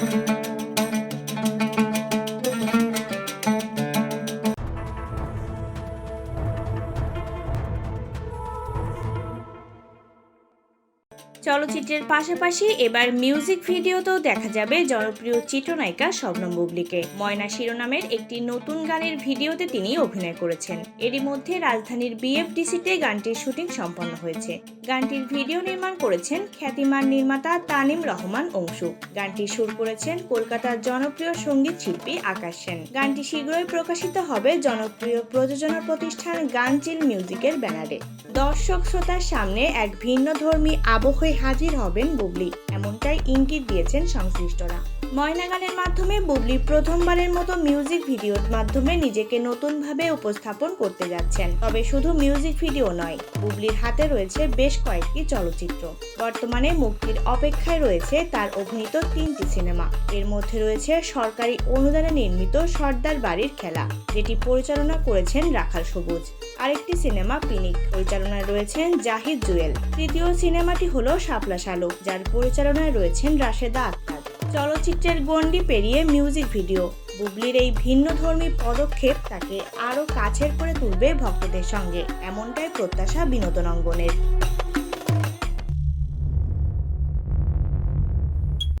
Thank you. চলচ্চিত্রের পাশাপাশি এবার মিউজিক ভিডিওতেও দেখা যাবে জনপ্রিয় চিত্রনায়িকা শবনম বুবলিকে। ময়না শিরোনামের একটি নতুন গানের ভিডিওতে তিনি অভিনয় করেছেন। এরই মধ্যে রাজধানীর বিএফডিসিতে গানটির শুটিং সম্পন্ন হয়েছে। গানটির ভিডিও নির্মাণ করেছেন খ্যাতিমান নির্মাতা তানিম রহমান অংশু। গানটি সুর করেছেন কলকাতার জনপ্রিয় সংগীত শিল্পী আকাশ সেন। গানটি শীঘ্রই প্রকাশিত হবে জনপ্রিয় প্রযোজনা প্রতিষ্ঠান গানচিল মিউজিকের ব্যানারে। দর্শক শ্রোতার সামনে এক ভিন্ন ধর্মী আবহে হাজির হবেন বুবলি। এমনটাই ইঙ্গিত দিয়েছেন সংশ্লিষ্টরা। ময়না গানের মাধ্যমে বুবলি প্রথমবারের মতো মিউজিক ভিডিওর মাধ্যমে নিজেকে নতুনভাবে উপস্থাপন করতে যাচ্ছেন। তবে শুধু মিউজিক ভিডিও নয়, বুবলির হাতে রয়েছে বেশ কয়েকটি চলচ্চিত্র। বর্তমানে মুক্তির অপেক্ষায় রয়েছে তার অভিনীত তিনটি সিনেমা। এর মধ্যে রয়েছে সরকারি অনুদানে নির্মিত সর্দার বাড়ির খেলা, যেটি পরিচালনা করেছেন রাখাল সবুজ। আরেকটি সিনেমা পিনিক, পরিচালনায় রয়েছেন জাহিদ জুয়েল। তৃতীয় সিনেমাটি হলো শাপলা শালুক, যার পরিচালনায় রয়েছেন রাশেদা আক্তার। চলচ্চিত্রের গণ্ডি পেরিয়ে মিউজিক ভিডিও। বুবলির এই ভিন্ন ধর্মী পদক্ষেপ তাকে আরও কাছের করে তুলবে ভক্তদের সঙ্গে। এমনটাই প্রত্যাশা বিনোদন অঙ্গনের।